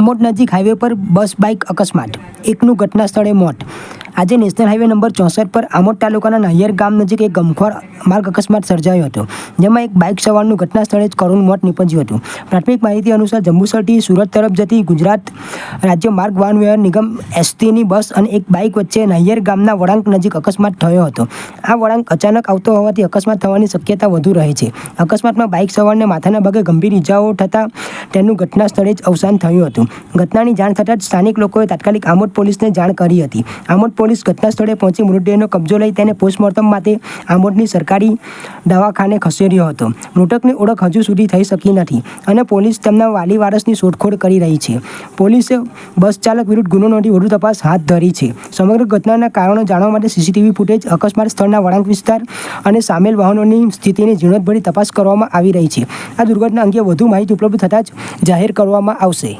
આમોદ નજીક હાઈવે પર બસ બાઇક અકસ્માત. એકનું ઘટના સ્થળે મોત. આજે નેશનલ હાઈવે નંબર ચોસઠ પર આમોદ તાલુકાના નહિયર ગામ નજીક એક ગમખોર માર્ગ અકસ્માત સર્જાયો હતો, જેમાં એક બાઇક સવારનું ઘટના સ્થળે જ કરુણ મોત નીપજ્યું હતું. પ્રાથમિક માહિતી અનુસાર જંબુસરથી સુરત તરફ જતી ગુજરાત રાજ્ય માર્ગ વાહન વ્યવહાર નિગમ એસટીની બસ અને એક બાઇક વચ્ચે નહિયર ગામના વળાંક નજીક અકસ્માત થયો હતો. આ વળાંક અચાનક આવતો હોવાથી અકસ્માત થવાની શક્યતા વધુ રહે છે. અકસ્માતમાં બાઇક સવારને માથાના ભાગે ગંભીર ઇજાઓ થતાં તેનું ઘટના સ્થળે જ અવસાન થયું હતું. ઘટનાની જાણ થતાં જ સ્થાનિક લોકોએ તાત્કાલિક આમોદ પોલીસને જાણ કરી હતી. આમોદ પોલીસ ઘટના સ્થળે પહોંચી મૃતદેહનો કબજો લઈ તેને પોસ્ટમોર્ટમ માટે આમોદની સરકારી દવાખાને ખસેડ્યો હતો. મૃતકની ઓળખ હજુ સુધી થઈ શકી નથી અને પોલીસ તેમના વાલી વારસની શોધખોળ કરી રહી છે. પોલીસે બસ ચાલક વિરુદ્ધ ગુનો નોંધી વધુ તપાસ હાથ ધરી છે. સમગ્ર ઘટનાના કારણો જાણવા માટે સીસીટીવી ફૂટેજ, અકસ્માત સ્થળના વળાંક વિસ્તાર અને સામેલ વાહનોની સ્થિતિની ઝીણવટભરી તપાસ કરવામાં આવી રહી છે. આ દુર્ઘટના અંગે વધુ માહિતી ઉપલબ્ધ થતાં જ જાહેર કરવામાં આવશે.